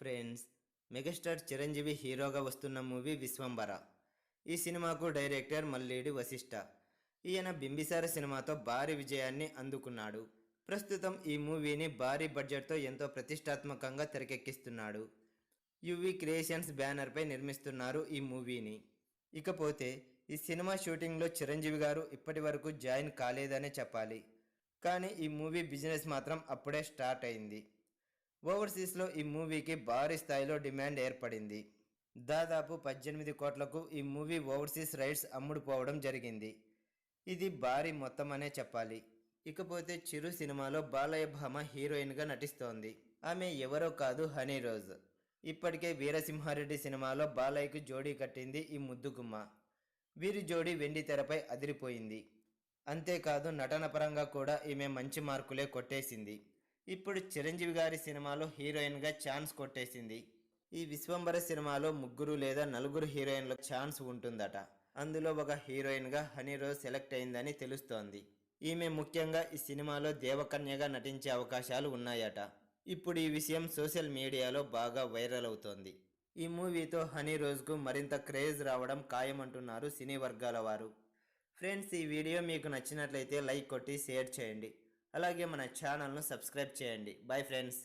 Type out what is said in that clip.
Friends megastar Chiranjeevi హీరోగా వస్తున్న movie Vishwambhara ఈ సినిమాకు డైరెక్టర్ మల్లేడి వశిష్ఠ ఈయన బింబిసార సినిమాతో భారీ విజయాన్ని అందుకున్నాడు. ప్రస్తుతం ఈ మూవీని భారీ బడ్జెట్తో ఎంతో ప్రతిష్టాత్మకంగా తెరకెక్కిస్తున్నాడు. యువి క్రియేషన్స్ బ్యానర్పై నిర్మిస్తున్నారు ఈ మూవీని. ఇకపోతే ఈ సినిమా షూటింగ్లో చిరంజీవి గారు ఇప్పటి వరకు జాయిన్ కాలేదనే చెప్పాలి. కానీ ఈ మూవీ బిజినెస్ మాత్రం అప్పుడే స్టార్ట్ అయింది. ఓవర్సీస్లో ఈ మూవీకి భారీ స్థాయిలో డిమాండ్ ఏర్పడింది. దాదాపు పద్దెనిమిది కోట్లకు ఈ మూవీ ఓవర్సీస్ రైట్స్ అమ్ముడుపోవడం జరిగింది. ఇది భారీ మొత్తం అనే చెప్పాలి. ఇకపోతే చిరు సినిమాలో బాలయ్య భామ హీరోయిన్గా నటిస్తోంది. ఆమె ఎవరో కాదు హనీ రోజ్. ఇప్పటికే వీరసింహారెడ్డి సినిమాలో బాలయ్యకు జోడీ కట్టింది ఈ ముద్దుగుమ్మ. వీరి జోడీ వెండి తెరపై అదిరిపోయింది. అంతేకాదు నటన పరంగా కూడా ఈమె మంచి మార్కులే కొట్టేసింది. ఇప్పుడు చిరంజీవి గారి సినిమాలో హీరోయిన్గా ఛాన్స్ కొట్టేసింది. ఈ విశ్వంబర సినిమాలో ముగ్గురు లేదా నలుగురు హీరోయిన్ల ఛాన్స్ ఉంటుందట. అందులో ఒక హీరోయిన్గా హనీ రోజ్ సెలెక్ట్ అయిందని తెలుస్తోంది. ఈమె ముఖ్యంగా ఈ సినిమాలో దేవకన్యగా నటించే అవకాశాలు ఉన్నాయట. ఇప్పుడు ఈ విషయం సోషల్ మీడియాలో బాగా వైరల్ అవుతోంది. ఈ మూవీతో హనీ రోజ్కు మరింత క్రేజ్ రావడం ఖాయమంటున్నారు సినీ వర్గాల వారు. ఫ్రెండ్స్ ఈ వీడియో మీకు నచ్చినట్లయితే లైక్ కొట్టి షేర్ చేయండి. అలాగే మన ఛానల్ను సబ్స్క్రైబ్ చేయండి. Bye friends.